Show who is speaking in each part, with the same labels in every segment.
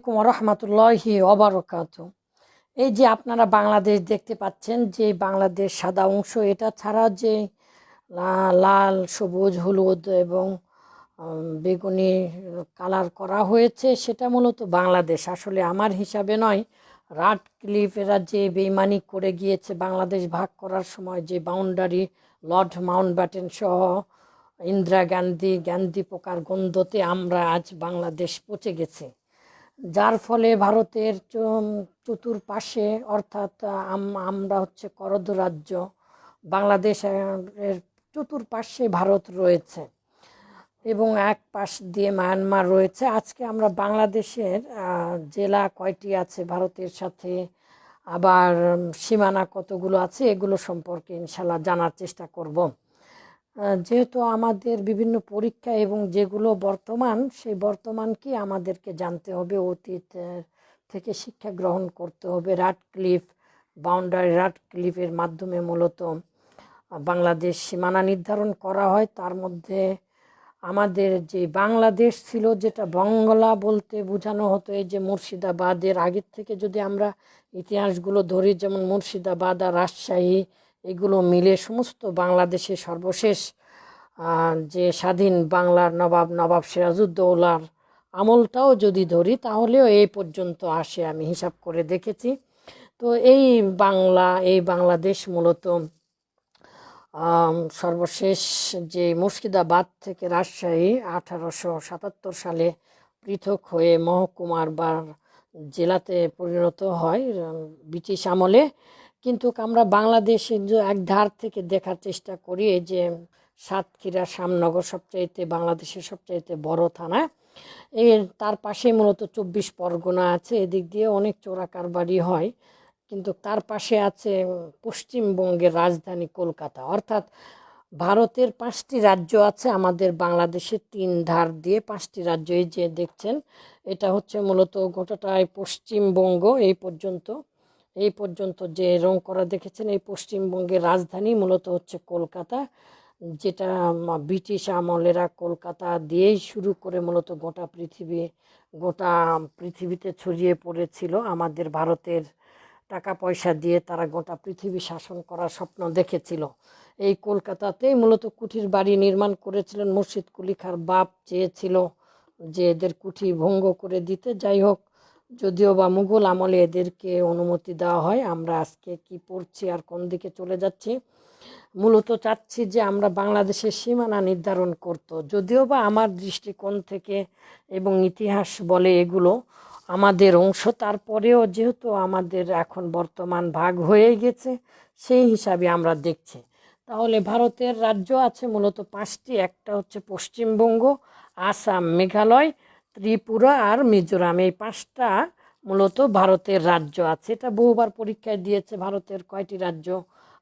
Speaker 1: আলাইকুম রহমতুল্লাহি অবরকাত এই যে আপনারা বাংলাদেশ দেখতে পাচ্ছেন যে বাংলাদেশ সাদা অংশ, এটা ছাড়া যে লাল, সবুজ, হলুদ এবং বেগুনি কালার করা হয়েছে, সেটা মূলত বাংলাদেশ। আসলে আমার হিসাবে নয় রাড ক্লিফেরা যে বেইমানি করে গিয়েছে বাংলাদেশ ভাগ করার সময়, যে বাউন্ডারি লর্ড মাউন্ট ব্যাটেন সহ ইন্দিরা গান্ধী গান্ধী পোকার গন্ধতে আমরা আজ বাংলাদেশ পচে গেছি। যার ফলে ভারতের চতুর্পাশে, অর্থাৎ আমরা হচ্ছে করদ রাজ্য, বাংলাদেশের চতুর্পাশে ভারত রয়েছে এবং এক পাশ দিয়ে মায়ানমার রয়েছে। আজকে আমরা বাংলাদেশের জেলা কয়টি আছে ভারতের সাথে? আবার সীমানা কতগুলো আছে? এগুলো সম্পর্কে ইনশাল্লাহ জানার চেষ্টা করব। যেহেতু আমাদের বিভিন্ন পরীক্ষা এবং যেগুলো বর্তমান, সেই বর্তমানকে আমাদেরকে জানতে হবে, অতীত থেকে শিক্ষা গ্রহণ করতে হবে। রাট ক্লিফ বাউন্ডারি রাট ক্লিফের মাধ্যমে মূলত বাংলাদেশ সীমানা নির্ধারণ করা হয়। তার মধ্যে আমাদের যে বাংলাদেশ ছিল, যেটা বাংলা বলতে বোঝানো হতো, এই যে মুর্শিদাবাদের আগের থেকে যদি আমরা ইতিহাসগুলো ধরি, যেমন মুর্শিদাবাদ আর রাজশাহী এগুলো মিলে সমস্ত বাংলাদেশের সর্বশেষ যে স্বাধীন বাংলার নবাব নবাব সিরাজউদ্দৌলার আমলটাও যদি ধরি, তাহলেও এই পর্যন্ত আসে আমি হিসাব করে দেখেছি। তো এই বাংলা, এই বাংলাদেশ মূলত সর্বশেষ যে মুর্শিদাবাদ থেকে রাজশাহী আঠারোশো সাতাত্তর সালে পৃথক হয়ে মহকুমার বা জেলাতে পরিণত হয় ব্রিটিশ আমলে। কিন্তু আমরা বাংলাদেশে যে এক ধার থেকে দেখার চেষ্টা করি, এই যে সাতক্ষীরা শ্যামনগর সবচাইতে, বাংলাদেশের সবচাইতে বড় থানা, এর তার পাশে মূলত চব্বিশ পরগনা আছে, এদিক দিয়ে অনেক চোরাকার বাড়ি হয়। কিন্তু তার পাশে আছে পশ্চিমবঙ্গের রাজধানী কলকাতা। অর্থাৎ ভারতের পাঁচটি রাজ্য আছে, আমাদের বাংলাদেশের তিন ধার দিয়ে পাঁচটি রাজ্য এই যে দেখছেন, এটা হচ্ছে মূলত গোটাটাই পশ্চিমবঙ্গ এই পর্যন্ত। এই পর্যন্ত যে রং করা দেখেছেন, এই পশ্চিমবঙ্গের রাজধানী মূলত হচ্ছে কলকাতা, যেটা ব্রিটিশ আমলেরা কলকাতা দিয়েই শুরু করে মূলত গোটা পৃথিবী, গোটা পৃথিবীতে ছড়িয়ে পড়েছিল। আমাদের ভারতের টাকা পয়সা দিয়ে তারা গোটা পৃথিবী শাসন করার স্বপ্ন দেখেছিল। এই কলকাতাতেই মূলত কুঠির বাড়ি নির্মাণ করেছিলেন মুর্শিদ কুলিখার বাপ, চেয়েছিল যে এদের কুঠি ভঙ্গ করে দিতে। যাই হোক যদিও বা মুঘল আমলে এদেরকে অনুমতি দেওয়া হয়, আমরা আজকে কি পড়ছি আর কোন দিকে চলে যাচ্ছি? মূলত চাচ্ছি যে আমরা বাংলাদেশের সীমানা নির্ধারণ করত। যদিও বা আমার দৃষ্টিকোণ থেকে এবং ইতিহাস বলে এগুলো আমাদের অংশ, তারপরেও যেহেতু আমাদের এখন বর্তমান ভাগ হয়ে গেছে, সেই হিসাবে আমরা দেখছি। তাহলে ভারতের রাজ্য আছে মূলত পাঁচটি, একটা হচ্ছে পশ্চিমবঙ্গ, আসাম, মেঘালয় ত্রিপুরা আর মিজোরাম, এই পাঁচটা মূলত ভারতের রাজ্য আছে। এটা বহুবার পরীক্ষায় দিয়েছে, ভারতের কয়টি রাজ্য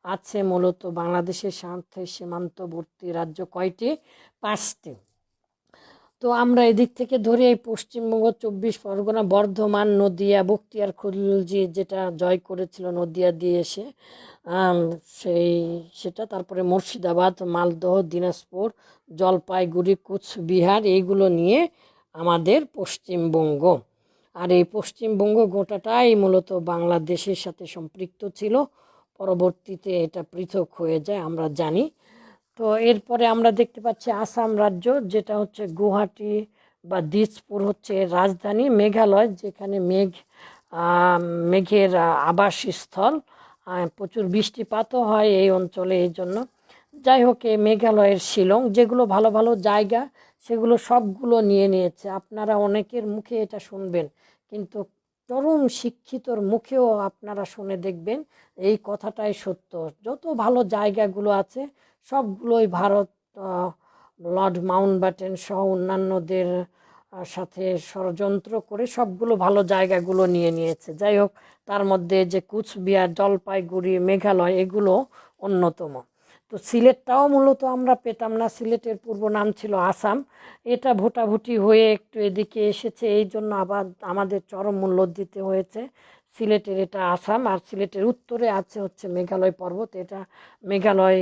Speaker 1: আছে? মূলত বাংলাদেশের সাথে সীমান্তবর্তী রাজ্য কয়টি? পাঁচটি। তো আমরা এদিক থেকে ধরে এই পশ্চিমবঙ্গ, চব্বিশ পরগনা, বর্ধমান, নদিয়া, বখতিয়ার, খুলজি, যেটা জয় করেছিল নদিয়া দিয়ে এসে সেই, সেটা, তারপরে মুর্শিদাবাদ, মালদহ, দিনাজপুর, জলপাইগুড়ি, কুচবিহার, এইগুলো নিয়ে আমাদের পশ্চিমবঙ্গ। আর এই পশ্চিমবঙ্গ গোটাটাই মূলত বাংলাদেশের সাথে সম্পৃক্ত ছিল। পরবর্তীতে এটা পৃথক হয়ে যায়, আমরা জানি। তো এরপরে আমরা দেখতে পাচ্ছি আসাম রাজ্য, যেটা হচ্ছে গুয়াহাটি বা দিসপুর হচ্ছে রাজধানী মেঘালয়, যেখানে মেঘ মেঘের আবাসস্থল। প্রচুর বৃষ্টিপাতও হয় এই অঞ্চলে এই জন্য। যাই হোক এই মেঘালয়ের শিলং, যেগুলো ভালো ভালো জায়গা, সেগুলো সবগুলো নিয়ে নিয়েছে। আপনারা অনেকের মুখে এটা শুনবেন, কিন্তু চরম শিক্ষিতর মুখেও আপনারা শুনে দেখবেন এই কথাটাই সত্য। যত ভালো জায়গাগুলো আছে, সবগুলোই ভারত লর্ড মাউন্ট ব্যাটেন সহ অন্যান্যদের সাথে ষড়যন্ত্র করে সবগুলো ভালো জায়গাগুলো নিয়ে নিয়েছে। যাই হোক তার মধ্যে যে কুচবিহার, জলপাইগুড়ি, মেঘালয়, এগুলো অন্যতম। তো সিলেটটাও মূলত আমরা পেতাম না। সিলেটের পূর্ব নাম ছিল আসাম। এটা ভোটাভুটি হয়ে একটু এদিকে এসেছে। এই জন্য আবার আমাদের চরম মূল্য দিতে হয়েছে। সিলেটের এটা আসাম আর সিলেটের উত্তরে আছে হচ্ছে মেঘালয় পর্বত। এটা মেঘালয়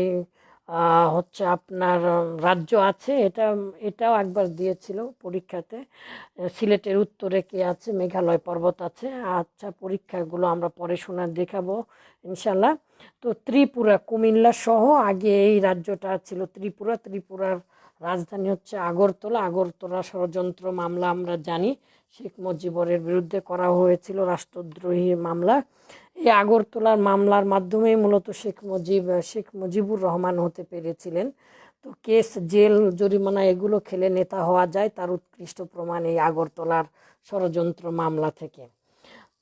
Speaker 1: হচ্ছে আপনার রাজ্য আছে, এটা, এটাও একবার দিয়েছিল পরীক্ষাতে। সিলেটের উত্তরে কে আছে? মেঘালয় পর্বত আছে। আচ্ছা পরীক্ষাগুলো আমরা পরে শোনা দেখাবো, ইনশাল্লাহ। তো ত্রিপুরা, কুমিল্লা সহ আগে এই রাজ্যটা ছিল ত্রিপুরা। ত্রিপুরার রাজধানী হচ্ছে আগরতলা। আগরতলা ষড়যন্ত্র মামলা আমরা জানি। শেখ মুজিবরের বিরুদ্ধে করা হয়েছিল রাষ্ট্রদ্রোহী মামলা। এই আগরতলার মামলার মাধ্যমে মূলত শেখ মুজিব, শেখ মুজিবুর রহমান হতে পেরেছিলেন। তো কেস, জেল, জরিমানা এগুলো খেলে নেতা হওয়া যায় তার উৎকৃষ্ট প্রমাণ এই আগরতলার ষড়যন্ত্র মামলা থেকে।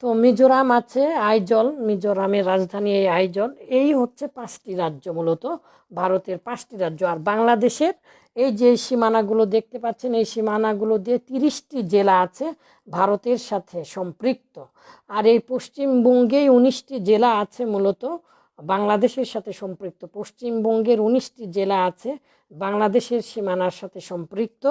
Speaker 1: তো মিজোরাম আছে আইজল, মিজোরামের রাজধানী এই আইজল। এই হচ্ছে পাঁচটি রাজ্য মূলত। ভারতের পাঁচটি রাজ্য। আর বাংলাদেশের এই যে সীমানাগুলো দেখতে পাচ্ছেন, এই সীমানাগুলো দিয়ে তিরিশটি জেলা আছে ভারতের সাথে সম্পৃক্ত। আর এই পশ্চিমবঙ্গেই উনিশটি জেলা আছে মূলত বাংলাদেশের সাথে সম্পৃক্ত। পশ্চিমবঙ্গের উনিশটি জেলা আছে বাংলাদেশের সীমানার সাথে সম্পৃক্ত।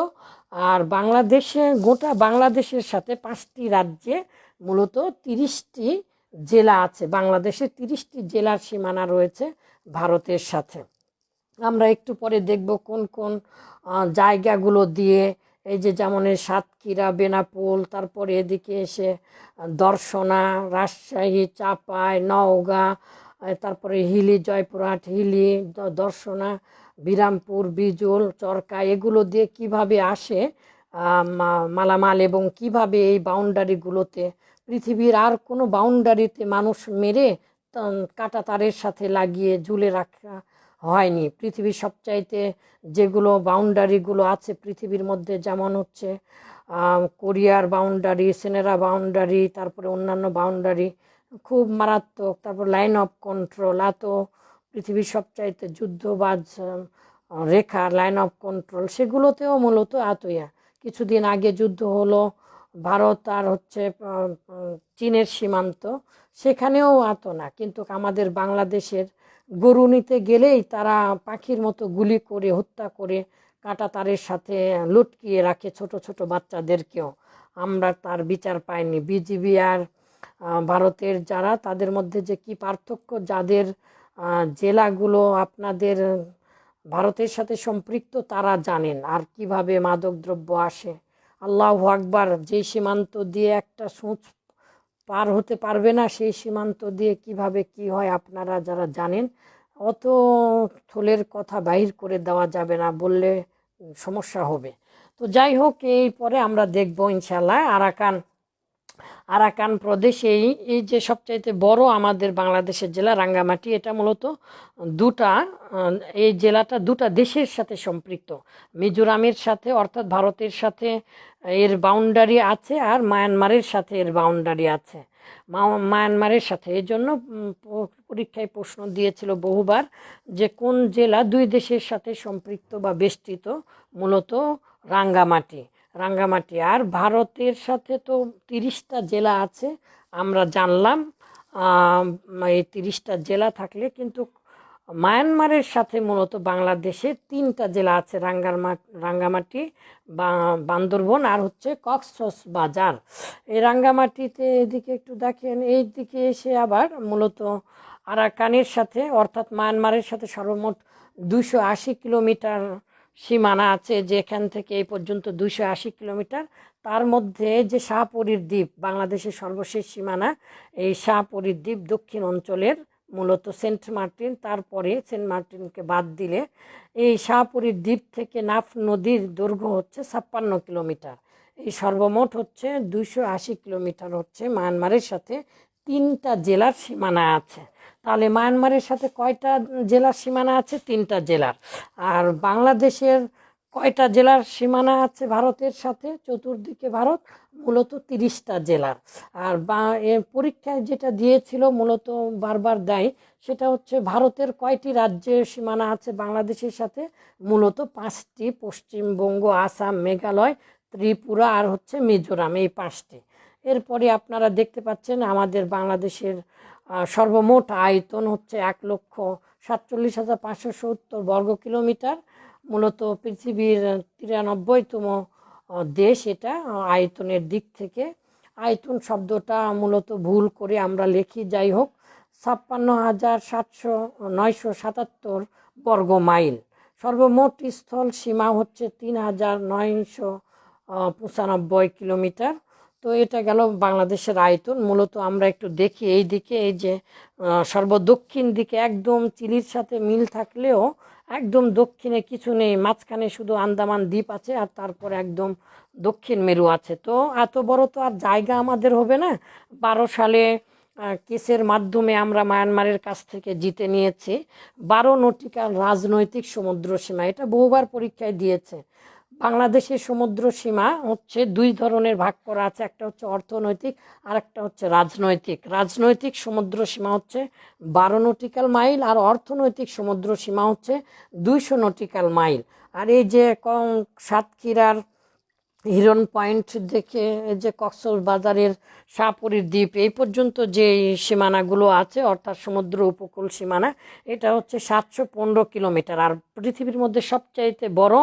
Speaker 1: আর বাংলাদেশে, গোটা বাংলাদেশের সাথে পাঁচটি রাজ্যে মূলত তিরিশটি জেলা আছে। বাংলাদেশের তিরিশটি জেলার সীমানা রয়েছে ভারতের সাথে। আমরা একটু পরে দেখব কোন কোন জায়গাগুলো দিয়ে এই যে যেমন এই সাতক্ষীরা, বেনাপোল, তারপরে এদিকে এসে দর্শনা, রাজশাহী, চাপাই, নওগাঁ তারপরে হিলি, জয়পুরহাট, হিলি দর্শনা, বিরামপুর, বিজল, চরকা, এগুলো দিয়ে কীভাবে আসে মালামাল এবং কীভাবে এই বাউন্ডারিগুলোতে, পৃথিবীর আর কোনো বাউন্ডারিতে মানুষ মেরে কাঁটা তারের সাথে লাগিয়ে ঝুলে রাখা হয়নি। পৃথিবীর সবচাইতে যেগুলো বাউন্ডারিগুলো আছে পৃথিবীর মধ্যে যেমন হচ্ছে কোরিয়ার বাউন্ডারি সেনেরা বাউন্ডারি তারপরে অন্যান্য বাউন্ডারি খুব মারাত্মক, তারপর লাইন অফ কন্ট্রোল এত পৃথিবীর সবচাইতে যুদ্ধবাজ রেখা লাইন অফ কন্ট্রোল সেগুলোতেও মূলত এতইয়া কিছুদিন আগে যুদ্ধ হলো, ভারত আর হচ্ছে চীনের সীমান্ত, সেখানেও এত না। কিন্তু আমাদের বাংলাদেশের গরু নিতে গেলেই তারা পাখির মতো গুলি করে, হত্যা করে কাঁটা তারের সাথে লটকিয়ে রাখে ছোট ছোট বাচ্চাদেরকেও। আমরা তার বিচার পাইনি। বিজিবি আর ভারতের যারা, তাদের মধ্যে যে কি পার্থক্য, যাদের জেলাগুলো আপনাদের ভারতের সাথে সম্পৃক্ত তারা জানেন। আর কীভাবে মাদকদ্রব্য আসে। আল্লাহ আকবার, যেই সীমান্ত দিয়ে একটা সূচ পার হতে পারবে না সেই সীমান্ত দিয়ে কীভাবে কি হয় আপনারা যারা জানেন, অত থলের কথা বাহির করে দেওয়া যাবে না বললে সমস্যা হবে। তো যাই হোক, এই পরে আমরা দেখব ইনশাল্লাহ আরাকান আরাকান প্রদেশে এই যে সবচাইতে বড় আমাদের বাংলাদেশের জেলা রাঙ্গামাটি, এটা মূলত দুটা এই জেলাটা দুটা দেশের সাথে সম্পৃক্ত। মিজোরামের সাথে, অর্থাৎ ভারতের সাথে এর বাউন্ডারি আছে আর মায়ানমারের সাথে এর বাউন্ডারি আছে। মায়ানমারের সাথে। এই জন্য পরীক্ষায় প্রশ্ন দিয়েছিল বহুবার যে কোন জেলা দুই দেশের সাথে সম্পৃক্ত বা বেষ্টিত, মূলত রাঙ্গামাটি। রাঙ্গামাটি। আর ভারতের সাথে তো তিরিশটা জেলা আছে, আমরা জানলাম এই তিরিশটা জেলা থাকলে কিন্তু মায়ানমারের সাথে মূলত বাংলাদেশের তিনটা জেলা আছে, রাঙ্গামা, রাঙ্গামাটি, বা- বান্দরবন আর হচ্ছে কক্সস বাজার। এই রাঙ্গামাটিতে এদিকে একটু দেখেন এই দিকে এসে আবার মূলত আরাকানের সাথে, অর্থাৎ মায়ানমারের সাথে সর্বমোট দুশো আশি কিলোমিটার সীমানা আছে যেখান থেকে এই পর্যন্ত দুশো আশি কিলোমিটার। তার মধ্যে যে শাহপরীর দ্বীপ, বাংলাদেশের সর্বশেষ সীমানা, এই শাহপরীর দ্বীপ দক্ষিণ অঞ্চলের মূলত সেন্ট মার্টিন। তারপরে সেন্ট মার্টিনকে বাদ দিলে এই শাহপুরীর দ্বীপ থেকে নাফ নদীর দৈর্ঘ্য হচ্ছে ছাপ্পান্ন কিলোমিটার। এই সর্বমোট হচ্ছে দুশো আশি কিলোমিটার হচ্ছে মায়ানমারের সাথে তিনটা জেলার সীমানা আছে। তাহলে মায়ানমারের সাথে কয়টা জেলার সীমানা আছে? তিনটা জেলার। আর বাংলাদেশের কয়টা জেলার সীমানা আছে ভারতের সাথে? চতুর্দিকে ভারত, মূলত তিরিশটা জেলার। আর বা পরীক্ষায় যেটা দিয়েছিল, মূলত বারবার দেয়, সেটা হচ্ছে ভারতের কয়টি রাজ্যের সীমানা আছে বাংলাদেশের সাথে? মূলত পাঁচটি, পশ্চিমবঙ্গ, আসাম, মেঘালয়, ত্রিপুরা আর হচ্ছে মিজোরাম, এই পাঁচটি। এরপরে আপনারা দেখতে পাচ্ছেন আমাদের বাংলাদেশের সর্বমোট আয়তন হচ্ছে এক লক্ষ সাতচল্লিশ হাজার পাঁচশো সত্তর বর্গ কিলোমিটার। মূলত পৃথিবীর তিরানব্বইতম দেশ এটা আয়তনের দিক থেকে। আয়তন শব্দটা মূলত ভুল করে আমরা লিখি, যাই হোক, ছাপ্পান্ন হাজার সাতশো, নয়শো সাতাত্তর বর্গ মাইল। সর্বমোট স্থল সীমা হচ্ছে তিন হাজার নয়শো পঁচানব্বই কিলোমিটার। তো এটা গেল বাংলাদেশের আয়তন। মূলত আমরা একটু দেখি এই দিকে, এই যে সর্বদক্ষিণ দিকে একদম চিলির সাথে মিল থাকলেও একদম দক্ষিণে কিছু নেই, মাঝখানে শুধু আন্দামান দ্বীপ আছে আর তারপরে একদম দক্ষিণ মেরু আছে। তো এত বড় তো আর জায়গা আমাদের হবে না। বারো সালে কেসের মাধ্যমে আমরা মায়ানমারের কাছ থেকে জিতে নিয়েছি। বারো নটিকাল রাজনৈতিক সমুদ্র সীমা, এটা বহুবার পরীক্ষায় দিয়েছে। বাংলাদেশের সমুদ্র সীমা হচ্ছে দুই ধরনের ভাগ করা আছে, একটা হচ্ছে অর্থনৈতিক আর একটা হচ্ছে রাজনৈতিক। রাজনৈতিক সমুদ্র সীমা হচ্ছে বারো নটিক্যাল মাইল আর অর্থনৈতিক সমুদ্র সীমা হচ্ছে দুইশো নটিক্যাল মাইল। আর এই যে কম সাতক্ষীরার হিরন পয়েন্ট দেখে যে কক্সল বাজারের শাহপুরীর দ্বীপ, এই পর্যন্ত যে সীমানাগুলো আছে, অর্থাৎ সমুদ্র উপকূল সীমানা, এটা হচ্ছে সাতশো পনেরো কিলোমিটার। আর পৃথিবীর মধ্যে সবচাইতে বড়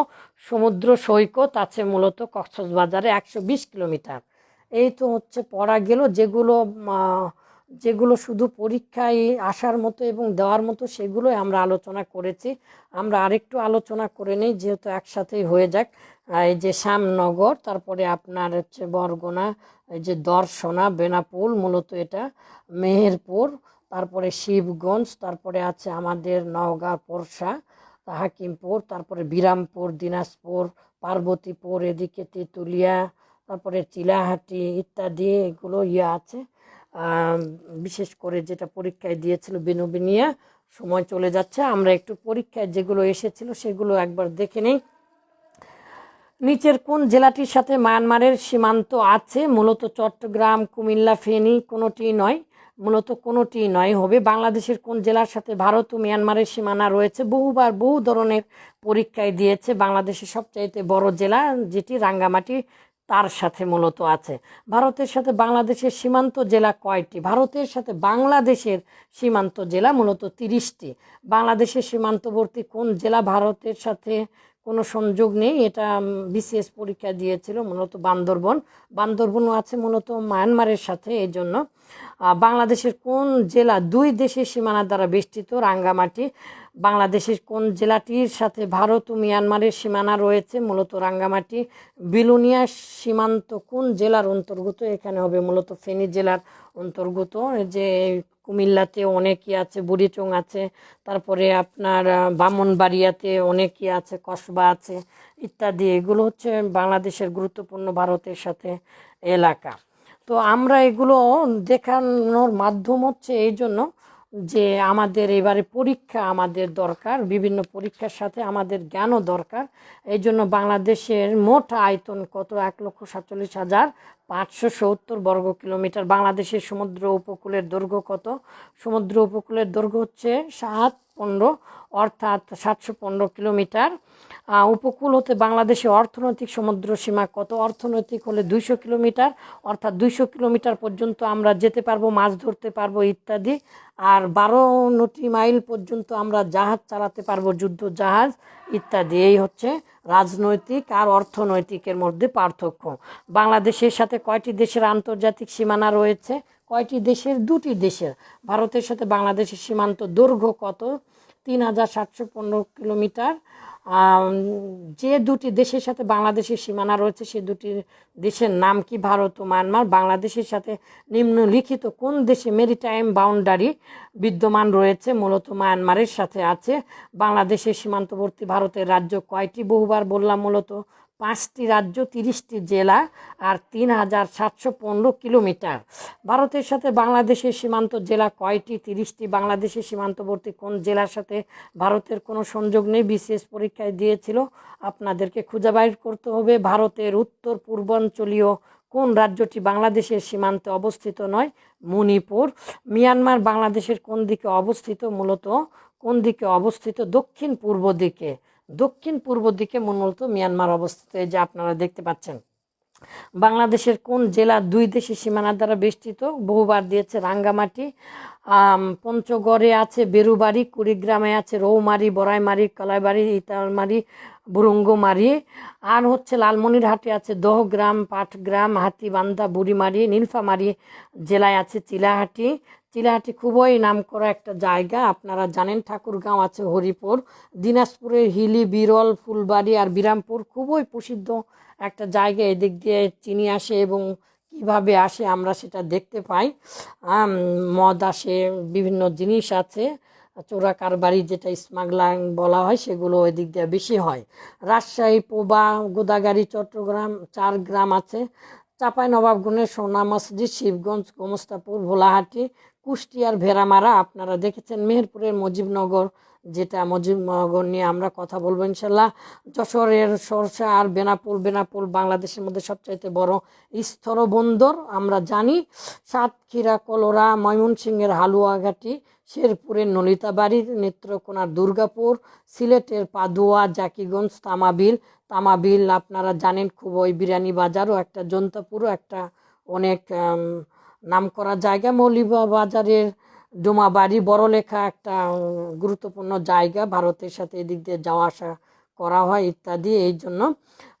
Speaker 1: সমুদ্র সৈকত আছে মূলত কক্সবাজারে একশো বিশ কিলোমিটার। এই তো হচ্ছে পড়া গেল, যেগুলো যেগুলো শুধু পরীক্ষায় আসার মতো এবং দেওয়ার মতো সেগুলোই আমরা আলোচনা করেছি। আমরা আরেকটু আলোচনা করে নিই, যেহেতু একসাথেই হয়ে যাক। এই যে শ্যামনগর, তারপরে আপনার হচ্ছে বরগুনা, এই যে দর্শনা, বেনাপুল মূলত এটা, মেহেরপুর, তারপরে শিবগঞ্জ, তারপরে আছে আমাদের নওগাঁ পোরশা হাকিমপুর, তারপরে বিরামপুর, দিনাজপুর, পার্বতীপুর, এদিকে তেঁতুলিয়া, তারপরে চিলাহাটি ইত্যাদি এগুলো ইয়ে আছে। বিশেষ করে যেটা পরীক্ষায় দিয়েছিল বিনোবিনিয়া সময় চলে যাচ্ছে, আমরা একটু পরীক্ষায় যেগুলো এসেছিল সেগুলো একবার দেখে নেই। নিচের কোন জেলাটির সাথে মায়ানমারের সীমান্ত আছে? মূলত চট্টগ্রাম, কুমিল্লা, ফেনী কোনোটি নয়। মূলত কোনোটি নয় হবে। বাংলাদেশের কোন জেলার সাথে ভারত ও মিয়ানমারের সীমানা রয়েছে? বহুবার বহু ধরনের পরীক্ষায় দিয়েছে বাংলাদেশের সবচাইতে বড় জেলা, যেটি রাঙ্গামাটি, তার সাথে মূলত আছে। ভারতের সাথে বাংলাদেশের সীমান্ত জেলা কয়টি? ভারতের সাথে বাংলাদেশের সীমান্ত জেলা মূলত তিরিশটি। বাংলাদেশের সীমান্তবর্তী কোন জেলা ভারতের সাথে কোনো সংযোগ নেই। এটা বিসিএস পরীক্ষা দিয়েছিল মূলত বান্দরবন। বান্দরবনও আছে মূলত মায়ানমারের সাথে এই জন্য বাংলাদেশের কোন জেলা দুই দেশের সীমানা দ্বারা বেষ্টিত, রাঙ্গামাটি বাংলাদেশের কোন জেলাটির সাথে ভারত ও মিয়ানমারের সীমানা রয়েছে? মূলত রাঙ্গামাটি বিলুনিয়া সীমান্ত কোন জেলার অন্তর্গত? এখানে হবে মূলত ফেনী জেলার অন্তর্গত। যে কুমিল্লাতে অনেকই আছে বুড়িচং আছে তারপরে আপনার আহ, ব্রাহ্মণবাড়িয়াতে অনেকই আছে কসবা আছে ইত্যাদি। এগুলো হচ্ছে বাংলাদেশের গুরুত্বপূর্ণ ভারতের সাথে এলাকা। তো আমরা এগুলো দেখানোর মাধ্যম হচ্ছে এই জন্য যে আমাদের এবারে পরীক্ষা আমাদের দরকার, বিভিন্ন পরীক্ষার সাথে আমাদের জ্ঞানও দরকার। এই জন্য বাংলাদেশের মোট আয়তন কত? এক লক্ষ সাতচল্লিশ হাজার পাঁচশো সত্তর বর্গ কিলোমিটার। বাংলাদেশের সমুদ্র উপকূলের দৈর্ঘ্য কত? সমুদ্র উপকূলের দৈর্ঘ্য হচ্ছে সাত পনেরো, অর্থাৎ সাতশো পনেরো কিলোমিটার। উপকূল হতে বাংলাদেশে অর্থনৈতিক সমুদ্র সীমা কত? অর্থনৈতিক হলে দুইশো কিলোমিটার, অর্থাৎ দুইশো কিলোমিটার পর্যন্ত আমরা যেতে পারব, মাছ ধরতে পারব ইত্যাদি। আর বারো নটি মাইল পর্যন্ত আমরা জাহাজ চালাতে পারব, যুদ্ধ জাহাজ ইত্যাদি। এই হচ্ছে রাজনৈতিক আর অর্থনৈতিকের মধ্যে পার্থক্য। বাংলাদেশের সাথে কয়টি দেশের আন্তর্জাতিক সীমানা রয়েছে? কয়টি দেশের? দুটি দেশের। ভারতের সাথে বাংলাদেশের সীমান্ত দৈর্ঘ্য কত? তিন হাজার সাতশো পনেরো কিলোমিটার। যে দুটি দেশের সাথে বাংলাদেশের সীমানা রয়েছে, সে দুটি দেশের নাম কি ভারত ও মায়ানমার? বাংলাদেশের সাথে নিম্নলিখিত কোন দেশে মেরিটাইম বাউন্ডারি বিদ্যমান রয়েছে? মূলত মায়ানমারের সাথে আছে। বাংলাদেশের সীমান্তবর্তী ভারতের রাজ্য কয়টি? বহুবার বললাম মূলত পাঁচটি রাজ্য, তিরিশটি জেলা আর তিন হাজার সাতশো পনেরো কিলোমিটার। ভারতের সাথে বাংলাদেশের সীমান্ত জেলা কয়টি? তিরিশটি। বাংলাদেশের সীমান্তবর্তী কোন জেলার সাথে ভারতের কোনো সংযোগ নেই? বিশেষ পরীক্ষায় দিয়েছিল, আপনাদেরকে খুঁজে বাইর করতে হবে। ভারতের উত্তর, পূর্বাঞ্চলীয় কোন রাজ্যটি বাংলাদেশের সীমান্তে অবস্থিত নয়? মণিপুর। মিয়ানমার বাংলাদেশের কোন দিকে অবস্থিত? মূলত কোন দিকে অবস্থিত? দক্ষিণ পূর্ব দিকে। দক্ষিণ পূর্ব দিকে মূলত মিয়ানমার অবস্থিত, এই যে আপনারা দেখতে পাচ্ছেন। বাংলাদেশের কোন জেলা দুই দেশের সীমানা দ্বারা বেষ্টিত? বহুবার দিয়েছে রাঙ্গামাটি। পঞ্চগড়ে আছে বেরুবাড়ি, কুড়িগ্রামে আছে রৌমারি, বড়াইমারি, কলাইবাড়ি ইতালমারি বুরুঙ্গমারি আর হচ্ছে লালমনিরহাটে আছে দহগ্রাম, পাটগ্রাম, হাতিবান্ধা, বুড়িমারি, নীলফামারি জেলায় আছে চিলাহাটি। চিলাহাটি খুবই নামকরা একটা জায়গা। আপনারা জানেন ঠাকুরগাঁও আছে হরিপুর। দিনাজপুরের হিলি, বিরল, ফুলবাড়ি আর বিরামপুর খুবই প্রসিদ্ধ একটা জায়গা। এদিক দিয়ে চিনি আসে এবং কীভাবে আসে আমরা সেটা দেখতে পাই। মদ আসে, বিভিন্ন জিনিস আছে। চোরা কারবারি যেটা স্মাগলাং বলা হয়, সেগুলো ওই দিক দিয়ে বেশি হয়। রাজশাহী, পোবা গোদাগাড়ি চট্টগ্রাম চার গ্রাম আছে। চাপাই নবাবগঞ্জের সোনা মসজিদ, শিবগঞ্জ, গোমস্তাপুর, ভোলাহাটি, কুষ্টিয়ার ভেড়ামারা, আপনারা দেখেছেন মেহেরপুরের মুজিবনগর যেটা মুজিবনগর নিয়ে আমরা কথা বলব ইনশাল্লাহ যশোরের সরসা আর বেনাপুল বেনাপুল বাংলাদেশের মধ্যে সবচাইতে বড় স্থলবন্দর আমরা জানি। সাতক্ষীরা কলোরা ময়মনসিংহের হালুয়াঘাটি শেরপুরের নলিতাবাড়ি নেত্রকোনার দুর্গাপুর সিলেটের পাদুয়া জাকিগঞ্জ তামাবিল। তামাবিল আপনারা জানেন খুব ওই বিরিয়ানি বাজারও একটা জন্তাপুরও একটা অনেক আম, নামকরা জায়গা। মৌলিবা বাজারের ডোমাবাড়ি বড়লেখা একটা গুরুত্বপূর্ণ জায়গা। ভারতের সাথে এদিক দিয়ে যাওয়া আসা করা হয় ইত্যাদি, এই জন্য।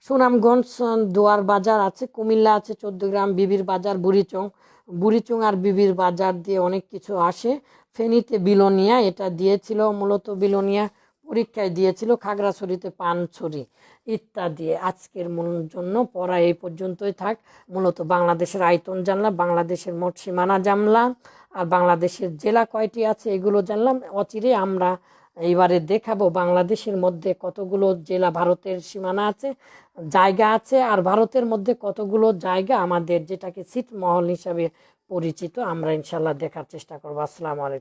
Speaker 1: সুনামগঞ্জ দুয়ার বাজার আছে, কুমিল্লা আছে, চৌদ্দগ্রাম, বিবির বাজার, বুড়িচং। বুড়িচং আর বিবির বাজার দিয়ে অনেক কিছু আসে। ফেনীতে বিলোনিয়া, এটা দিয়েছিল মূলত বিলোনিয়া। পরীক্ষায় দিয়েছিল খাগড়াছড়িতে পানছড়ি ইত্যাদি। আজকের জন্য পড়া এই পর্যন্তই থাক। মূলত বাংলাদেশের আয়তন জানলাম, বাংলাদেশের মোট সীমানা জানলাম, আর বাংলাদেশের জেলা কয়টি আছে এগুলো জানলাম। অচিরে আমরা এইবারে দেখাবো বাংলাদেশের মধ্যে কতগুলো জেলা ভারতের সীমানা আছে, জায়গা আছে, আর ভারতের মধ্যে কতগুলো জায়গা আমাদের যেটাকে ছিটমহল হিসাবে পরিচিত, আমরা ইনশাল্লাহ দেখার চেষ্টা করব। আসসালামু আলাইকুম।